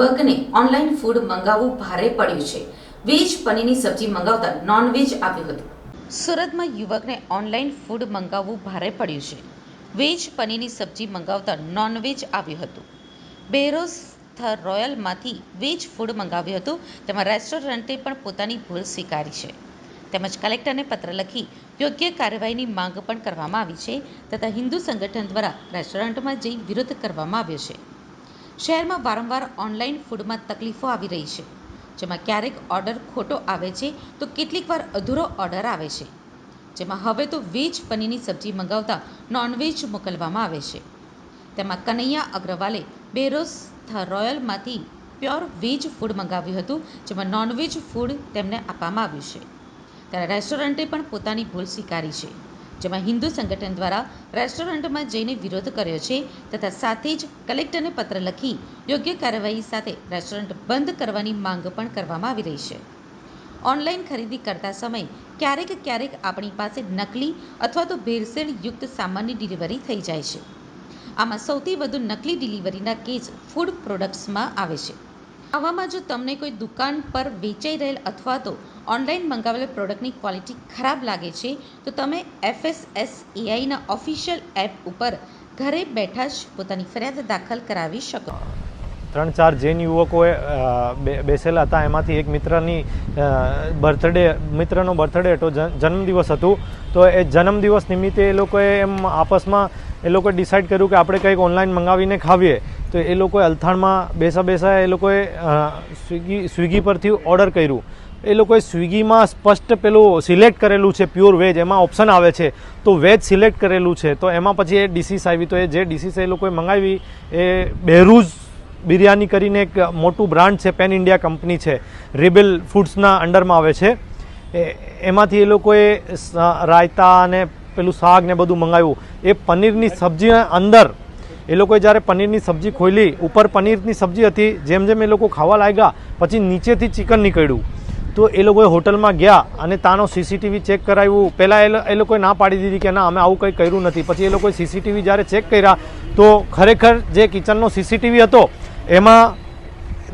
યુવકને online food મંગાવવું ભારે પડ્યું છે. વેજ પનીરની સબ્જી મંગાવતા નોનવેજ આવ્યું હતું. સુરતમાં યુવકને ઓનલાઈન ફૂડ મંગાવવું ભારે પડ્યું છે. વેજ પનીરની સબ્જી મંગાવતા નોનવેજ આવ્યું હતું. બેરોઝ રોયલમાંથી વેજ ફૂડ મંગાવ્યું હતું. તેમાં રેસ્ટોરન્ટે પણ પોતાની ભૂલ સ્વીકારી છે. તેમજ કલેક્ટરને પત્ર લખી યોગ્ય કાર્યવાહીની માંગ પણ કરવામાં આવી છે તથા હિન્દુ સંગઠન દ્વારા રેસ્ટોરન્ટમાં જઈ વિરોધ કરવામાં આવ્યો છે. શહેરમાં વારંવાર ઓનલાઈન ફૂડમાં તકલીફો આવી રહી છે, જેમાં ક્યારેક ઓર્ડર ખોટો આવે છે તો કેટલીક વાર અધૂરો ઓર્ડર આવે છે, જેમાં હવે તો વેજ પનીરની સબ્જી મંગાવતા નોનવેજ મોકલવામાં આવે છે. તેમાં કનૈયા અગ્રવાલે બેરોસ રોયલમાંથી પ્યોર વેજ ફૂડ મંગાવ્યું હતું, જેમાં નોનવેજ ફૂડ તેમને આપવામાં આવ્યું છે. ત્યારે રેસ્ટોરન્ટે પણ પોતાની ભૂલ સ્વીકારી છે. જેમાં હિન્દુ સંગઠન દ્વારા રેસ્ટોરન્ટમાં જઈને વિરોધ કર્યો છે તથા સાથે જ કલેક્ટરને પત્ર લખી યોગ્ય કાર્યવાહી સાથે રેસ્ટોરન્ટ બંધ કરવાની માંગ પણ કરવામાં આવી રહી છે. ઓનલાઈન ખરીદી કરતા સમયે ક્યારેક ક્યારેક આપણી પાસે નકલી અથવા તો ભેળસેળ યુક્ત સામાનની ડિલિવરી થઈ જાય છે. આમાં સૌથી વધુ નકલી ડિલિવરીના કેસ ફૂડ પ્રોડક્ટ્સમાં આવે છે. આવામાં જો તમને કોઈ દુકાન પર વેચાઈ રહેલ અથવા તો ઓનલાઈન મંગાવેલ પ્રોડક્ટની ક્વોલિટી ખરાબ લાગે છે, તો તમે એફએસએસએઆઈના ઓફિશિયલ એપ ઉપર ઘરે બેઠા જ પોતાની ફરિયાદ દાખલ કરાવી શકો. ત્રણ ચાર જૈન યુવકોએ બેસેલા હતા, એમાંથી એક મિત્રની બર્થડે, મિત્રનો બર્થડે હતો જન્મદિવસ હતું, તો એ જન્મદિવસ નિમિત્તે એ લોકોએ એમ આપસમાં, એ લોકોએ ડિસાઈડ કર્યું કે આપણે કંઈક ઓનલાઈન મંગાવીને ખાવીએ, તો એ લોકોએ અલથાણમાં બેસા બેસા એ લોકોએ સ્વિગી સ્વિગી પરથી ઓર્ડર કર્યું. એ લોકોએ સ્વિગીમાં સ્પષ્ટ પેલું સિલેક્ટ કરેલું છે પ્યોર વેજ એમાં ઓપ્શન આવે છે. તો વેજ સિલેક્ટ કરેલું છે, તો એમાં પછી એ ડિસીસ આવી. તો એ જે ડિસીસ એ લોકોએ મંગાવી, એ બેરૂઝ બિરયાની કરીને એક મોટું બ્રાન્ડ છે પેન ઇન્ડિયા કંપની છે. રિબેલ ફૂડ્સના અંડરમાં આવે છે. એમાંથી એ લોકોએ રાયતા અને પેલું શાક ને બધું મંગાવ્યું. એ પનીરની સબ્જી અંદર, એ લોકોએ જ્યારે પનીરની સબ્જી ખોલી ઉપર પનીરની સબ્જી હતી, જેમ જેમ એ લોકો ખાવા લાગ્યા, પછી નીચેથી ચિકન નીકળ્યું. તો એ લોકોએ હોટલમાં ગયા અને તાનો સીસીટીવી ચેક કરાવ્યું. પહેલાં એ લોકોએ ના પાડી દીધી કે ના, અમે આવું કંઈ કર્યું નથી. પછી એ લોકોએ સીસીટીવી જ્યારે ચેક કર્યા, તો ખરેખર જે કિચનનો સીસીટીવી હતો, એમાં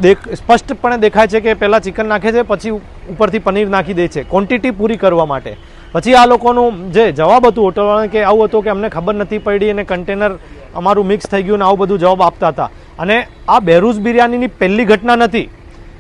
દેખ, સ્પષ્ટપણે દેખાય છે કે પહેલાં ચિકન નાખે છે, પછી ઉપરથી પનીર નાખી દે છે ક્વોન્ટિટી પૂરી કરવા માટે. પછી આ લોકોનું જે જવાબ હતું હોટલવાળાને કે આવું હતું કે અમને ખબર નથી પડી અને કન્ટેનર અમારું મિક્સ થઈ ગયું ને આવું બધું જવાબ આપતા હતા. અને આ બેરૂઝ બિરયાનીની પહેલી ઘટના નથી.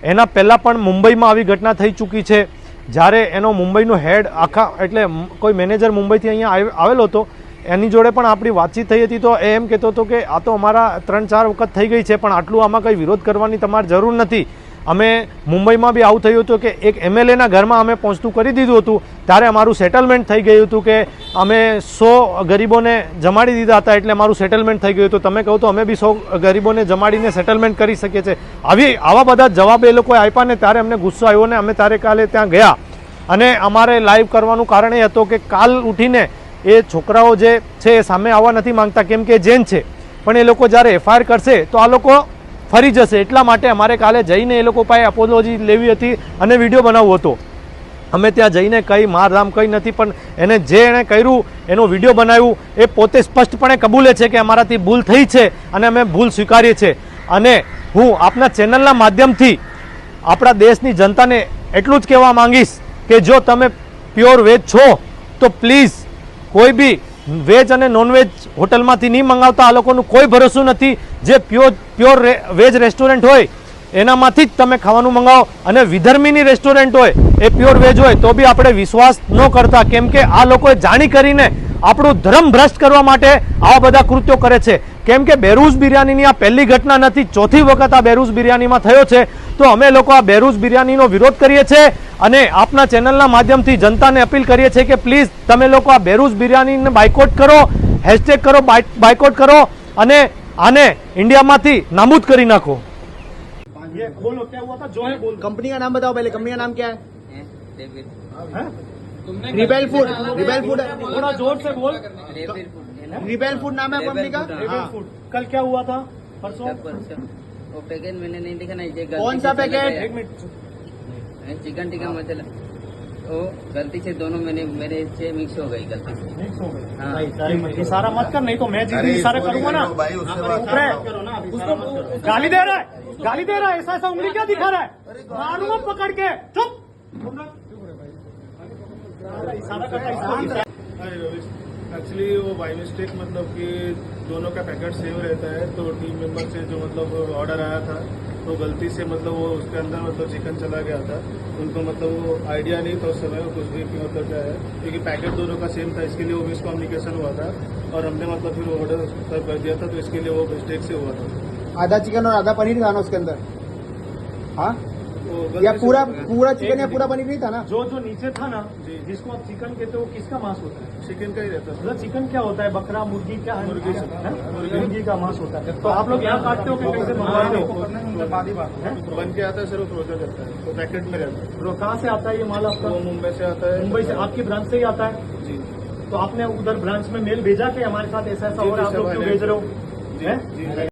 એના પહેલાં પણ મુંબઈમાં આવી ઘટના થઈ ચૂકી છે. જ્યારે એનો મુંબઈનો હેડ આખા, એટલે કોઈ મેનેજર મુંબઈથી અહીંયા આવ- આવેલો હતો, એની જોડે પણ આપણી વાતચીત થઈ હતી. તો એ એમ કહેતો હતો કે આ તો અમારા ત્રણ ચાર વખત થઈ ગઈ છે, પણ આટલું આમાં કંઈ વિરોધ કરવાની તમારે જરૂર નથી. અમે મુંબઈમાં બી આવું થયું હતું કે એક એમએલએના ઘરમાં અમે પહોંચતું કરી દીધું હતું. ત્યારે અમારું સેટલમેન્ટ થઈ ગયું હતું કે અમે સો ગરીબોને જમાડી દીધા હતા એટલે અમારું સેટલમેન્ટ થઈ ગયું હતું. તમે કહો તો અમે બી સો ગરીબોને જમાડીને સેટલમેન્ટ કરી શકીએ છીએ. આવી, આવા બધા જવાબ એ લોકોએ આપ્યા ને ત્યારે અમને ગુસ્સો આવ્યો ને અમે ત્યારે કાલે ત્યાં ગયા. અને અમારે લાઈવ કરવાનું કારણ એ હતો કે કાલ ઉઠીને એ છોકરાઓ જે છે એ સામે આવવા નથી માંગતા, કેમ કે જેન છે. પણ એ લોકો જ્યારે એફઆઈઆર કરશે તો આ લોકો ફરી જશે. એટલા માટે અમારે કાલે જઈને એ લોકો પાસે અપોલોજી લેવી હતી અને વીડિયો બનાવવો હતો. અમે ત્યાં જઈને કંઈ મારધામ કંઈ નથી, પણ એને જે એણે કર્યું, એનો વીડિયો બનાવ્યું, એ પોતે સ્પષ્ટપણે કબૂલે છે કે અમારાથી ભૂલ થઈ છે અને અમે ભૂલ સ્વીકારીએ છીએ. અને હું આપના ચેનલના માધ્યમથી આપણા દેશની જનતાને એટલું જ કહેવા માંગીશ કે જો તમે પ્યોર વેજ છો, તો પ્લીઝ કોઈ બી વેજ અને નોનવેજ હોટલમાંથી નહીં મંગાવતા આ લોકોનું કોઈ ભરોસું નથી. જે પ્યોર પ્યોર વેજ રેસ્ટોરન્ટ હોય, એનામાંથી જ તમે ખાવાનું મંગાવો. અને વિધર્મીની રેસ્ટોરન્ટ હોય, એ પ્યોર વેજ હોય, તો બી આપણે વિશ્વાસ ન કરતા. કેમ કે આ લોકોએ જાણી કરીને આપણું ધર્મ ભ્રષ્ટ કરવા માટે આવા બધા કૃત્યો કરે છે કેમ કે બેરૂઝ બિરયાનીની આ પહેલી ઘટના નથી ચોથી વખત આ બેરૂઝ બિરયાનીમાં થયો છે તો અમે લોકો આ બેરૂઝ બિરયાનીનો વિરોધ કરીએ છીએ અને આપના ચેનલના માધ્યમથી જનતાને અપીલ કરીએ છીએ કે પ્લીઝ તમે લોકો આ બેરૂઝ બિરયાનીને બાયકોટ કરો હેશટેગ કરો બાયકોટ કરો અને આને ઇન્ડિયામાંથી નાબૂદ કરી નાખો બોલો ક્યાં હુઆ થા જો હે બોલ कंपनी का नाम बताओ पहले कंपनी का नाम क्या है हैं? David rebel food rebel food थोड़ा ज़ोर से बोल। डेविड फ़ूड है ना? रिबेल फ़ूड नाम है कंपनी का? Rebel हाँ। फ़ूड कल क्या हुआ था? परसों? वो पैकेट मैंने नहीं देखा ना ये कौन सा पैकेट? एक मिनट हैं, चिकन टिक्का मसाला वो गलती से दोनों मैंने मेरे से मिक्स हो गई गलती से। मिक्स हो गई। हाँ। भाई इशारा मत कर नहीं तो मैं दिन इशारा करूँगा ना भाई उससे बात ऊपर है। उसको गाली दे रहा है गाली दे रहा है ऐसा ऐसा उंगली क्या दिखा रहा है? मारूँगा पकड़ के चुप इशारा करता है, इसको इशारा- एक्चुअली वो बाई मिस्टेक मतलब कि दोनों का पैकेट सेम रहता है तो टीम मेंबर से जो मतलब ऑर्डर आया था तो गलती से मतलब वो उसके अंदर मतलब चिकन चला गया था। उनको मतलब वो आइडिया नहीं था उस समय कुछ भी कि मतलब क्या है, क्योंकि पैकेट दोनों का सेम था, इसके लिए वो मिसकम्युनिकेशन हुआ था, और हमने मतलब फिर ऑर्डर सर्व कर दिया था तो इसके लिए वो मिस्टेक से हुआ था। आधा चिकन और आधा पनीर था ना उसके अंदर। हाँ? या पूरा पूरा चिकन या पूरा पनीर नहीं था ना? जो जो नीचे था ना जी। जिसको आप चिकन कहते हो किसका मांस होता है? चिकन का ही रहता मतलब चिकन क्या होता है? बकरा मुर्गी क्या है? मुर्गी मुर्गी। का मांस होता है। तो आप लोग यहाँ काटते हो कि कहीं से मंगवाते हो? बन के आता है सर वो रहता है। तो पैकेट में रहता है। तो कहाँ से आता है ये माल आपका? मुंबई से आता है। मुंबई से आपकी ब्रांच से ही आता है? जी। तो आपने उधर ब्रांच में मेल भेजा कि हमारे साथ ऐसा ऐसा हो रहा है? आप लोग क्यों भेज रहे हो? जी